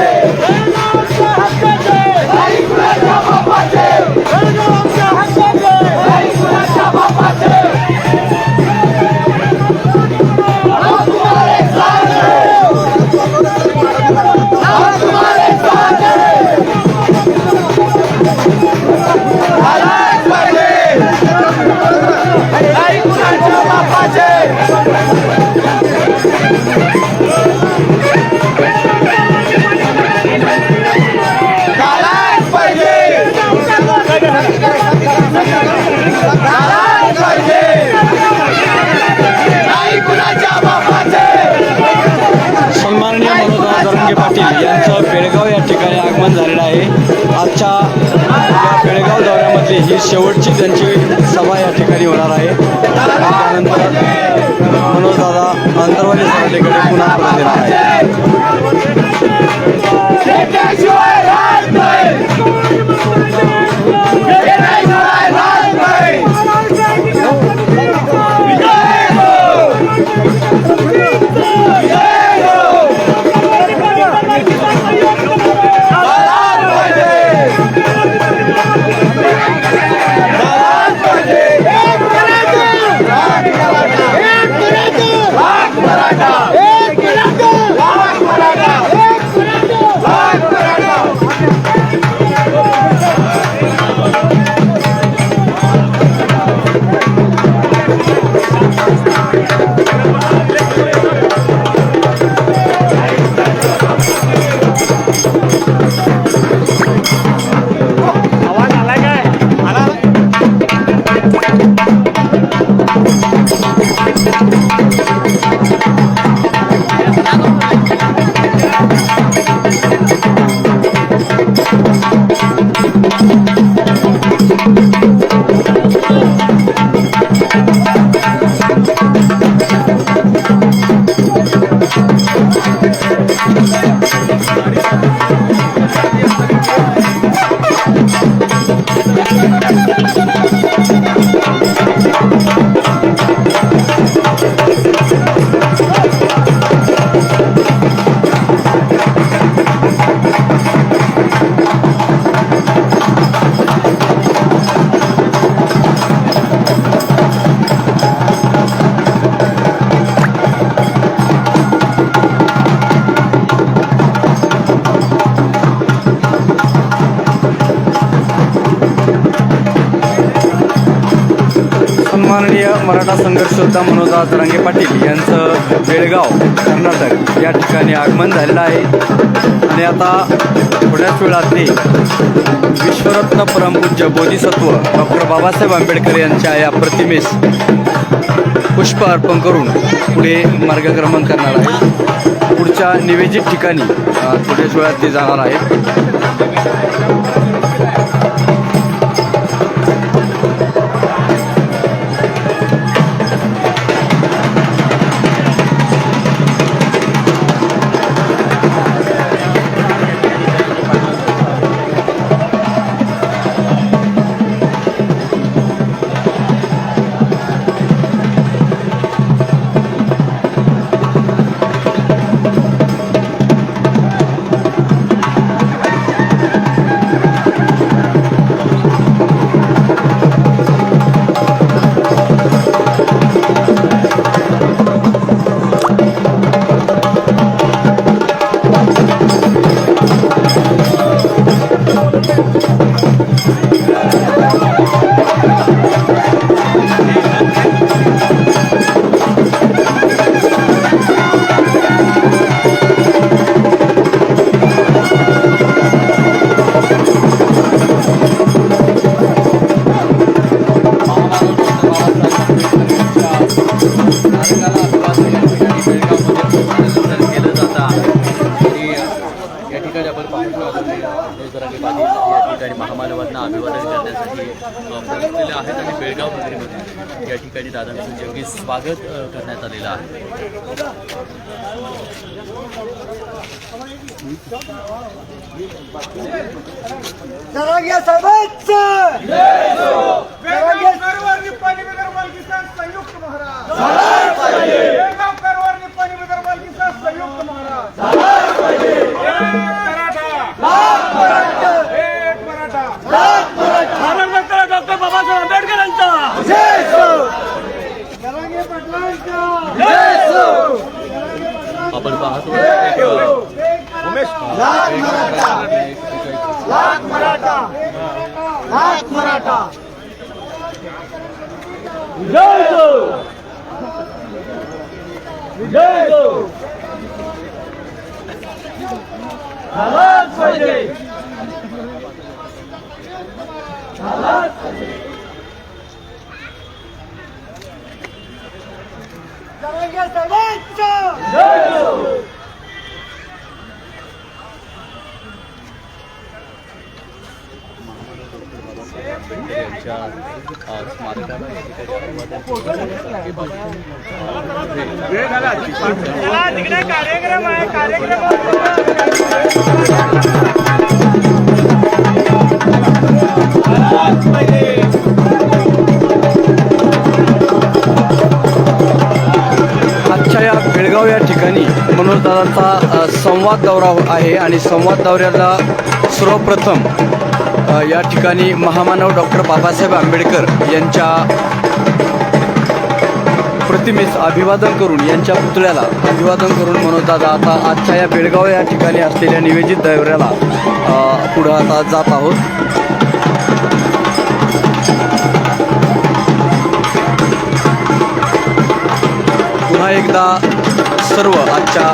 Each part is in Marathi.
सन्माननीय यांचं बेळगाव या ठिकाणी आगमन झालेलं आहे. आजच्या या बेळगाव दौऱ्यामधली ही शेवटची त्यांची सभा या ठिकाणी होणार आहे. त्यानंतर मनोजदादा अंतरवाली सराठीकडे पुन्हा परत येणार आहे सन्माननीय मराठा संघर्ष योद्धा मनोजदास दरांगे पाटील यांचं बेळगाव कर्नाटक या ठिकाणी आगमन झालेलं आहे. आणि आता थोड्याच वेळात ते विश्वरत्न परमपूज्य बोधिसत्व डॉक्टर बाबासाहेब आंबेडकर यांच्या या प्रतिमेस पुष्प अर्पण करून पुढे मार्गक्रमण करणार आहे. पुढच्या निवेदित ठिकाणी थोड्याच वेळात ते जाणार आहेत अभिवादन करण्यासाठी आहेत आणि बेळगाव नगरीमध्ये या ठिकाणी दादांचं जंगी स्वागत करण्यात आलेलं आहे जरांगे साहेबांचं उमेश लाख मराठा लाख मराठा लाख मराठा विजय हो विजय हो झालाच पाहिजे झालाच पाहिजे जय हो त्यांच्या स्मारकाला या ठिकाणी बेळगाव या ठिकाणी मनोजदादांचा संवाद दौरा आहे आणि संवाद दौऱ्याला सर्वप्रथम या ठिकाणी महामानव डॉक्टर बाबासाहेब आंबेडकर यांच्या प्रतिमेस अभिवादन करून यांच्या पुतळ्याला अभिवादन करून मनोजदादा आता आजच्या या बेळगाव या ठिकाणी असलेल्या निवेदित दौऱ्याला पुढं आता जात आहोत. पुन्हा एकदा सर्व आजच्या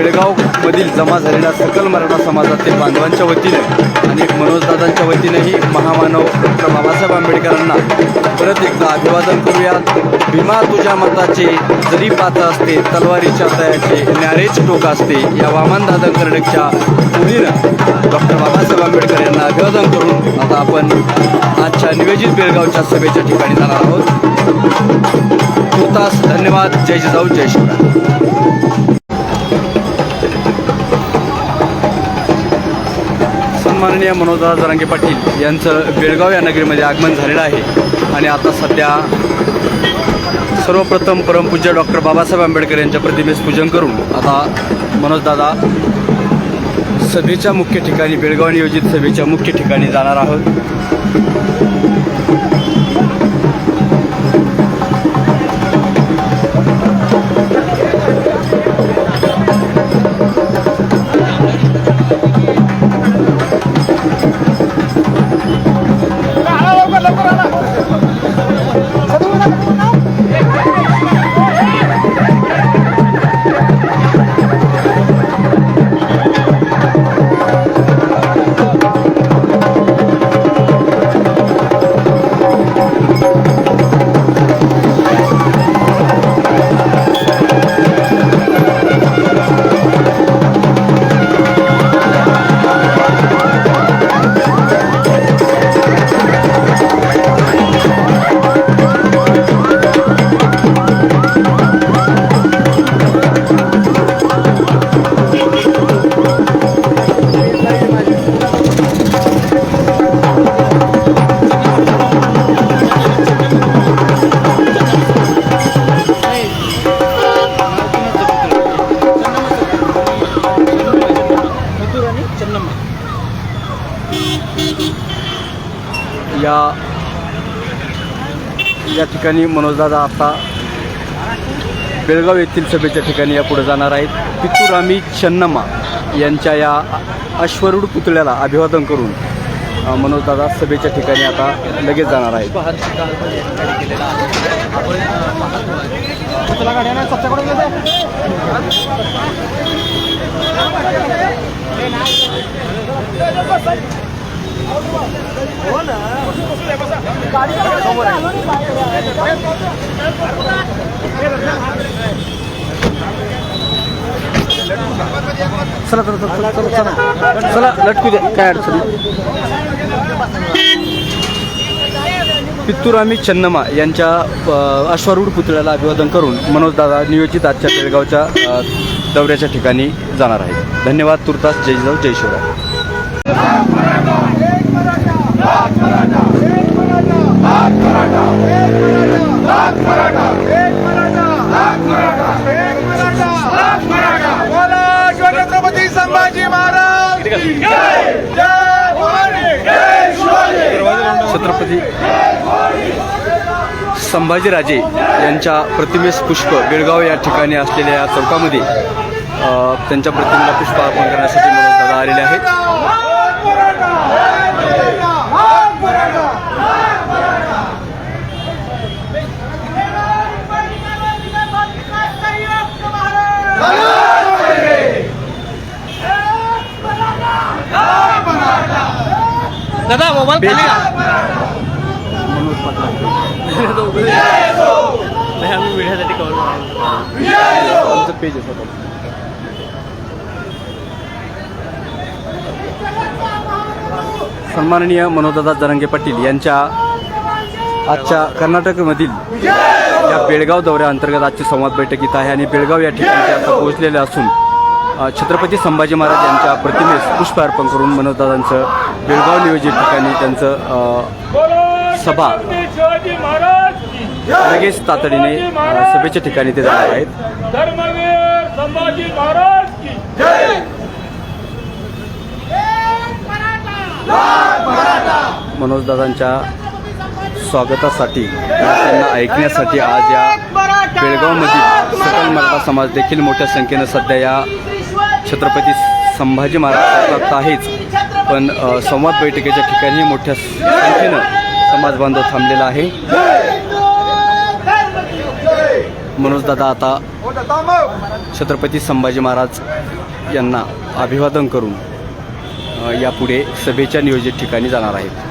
बेळगावमधील जमा झालेल्या सकल मराठा समाजातील बांधवांच्या वतीनं आणि मनोजदादांच्या वतीनंही महामानव डॉक्टर बाबासाहेब आंबेडकरांना परत एकदा अभिवादन करूयात भीमा तुझ्या मताचे जरी पात्र असते तलवारीच्या तयाचे न्यारेच टोक असते या वामनदादा कर्णकच्या मुलीनं डॉक्टर बाबासाहेब आंबेडकर यांना अभिवादन करून आता आपण आजच्या निवेदित बेळगावच्या सभेच्या ठिकाणी जाणार आहोत. तुर्तास धन्यवाद. जय जिजाऊ. जय शिवराय. माननीय मनोजदादा जरांगे पाटील यांचं बेळगाव या नगरीमध्ये आगमन झालेलं आहे. आणि आता सध्या सर्वप्रथम परमपूज्य डॉक्टर बाबासाहेब आंबेडकर यांच्या प्रतिमेस पूजन करून आता मनोजदादा सभेच्या मुख्य ठिकाणी बेळगाव नियोजित सभेच्या मुख्य ठिकाणी जाणार आहोत. या या ठिकाणी मनोजदादा आता बेळगाव येथील सभेच्या ठिकाणी या पुढे जाणार आहेत. पितुरामी चन्नम्मा यांच्या या अश्वरूढ पुतळ्याला अभिवादन करून मनोजदादा सभेच्या ठिकाणी आता लगेच जाणार आहेत. हो ना चला चला चला चला चला. चला लटकू द्या काय अडचण पित्तुरामी चन्नमा यांच्या अश्वारूढ पुतळ्याला अभिवादन करून मनोजदादा नियोजित आजच्या बेळगावच्या दौऱ्याच्या ठिकाणी जाणार आहेत. धन्यवाद तुर्तास जय जाऊ जय शिवराय. छत्रपती संभाजी महाराज जय भवानी जय शिवाजी छत्रपती संभाजीराजे यांच्या प्रतिमेस पुष्प बेळगाव या ठिकाणी असलेल्या या चौकामध्ये त्यांच्या प्रतिमेला पुष्प अर्पण करण्यासाठी मनोज दादा आलेले आहेत. दादा मोबाईल खाली? नाही आम्ही मीडियासाठी कवर आमचं पेज आहे स्वतः. सन्माननीय मनोदादा जरांगे पाटील यांच्या आजच्या कर्नाटकमधील या बेळगाव दौऱ्याअंतर्गत आजची संवाद बैठक इथं आहे आणि बेळगाव या ठिकाणी आता पोहोचलेले असून छत्रपती संभाजी महाराज यांच्या प्रतिमेस पुष्प अर्पण करून मनोदादांचं बेळगाव नियोजित ठिकाणी त्यांचं सभा लगेच तातडीने सभेच्या ठिकाणी ते जाणार आहेत. संभाजी महाराज मनोजदादांच्या स्वागतासाठी त्यांना ऐकण्यासाठी आज या बेळगावमधील सकल मराठा समाज देखील मोठ्या संख्येनं सध्या या छत्रपती संभाजी महाराज आहेच पण संवाद बैठकीच्या ठिकाणी मोठ्या संख्येनं समाज बांधव थांबलेला आहे. मनोजदादा आता छत्रपती संभाजी महाराज यांना अभिवादन करून यापुढे सभेच्या नियोजित ठिकाणी जाणार आहेत.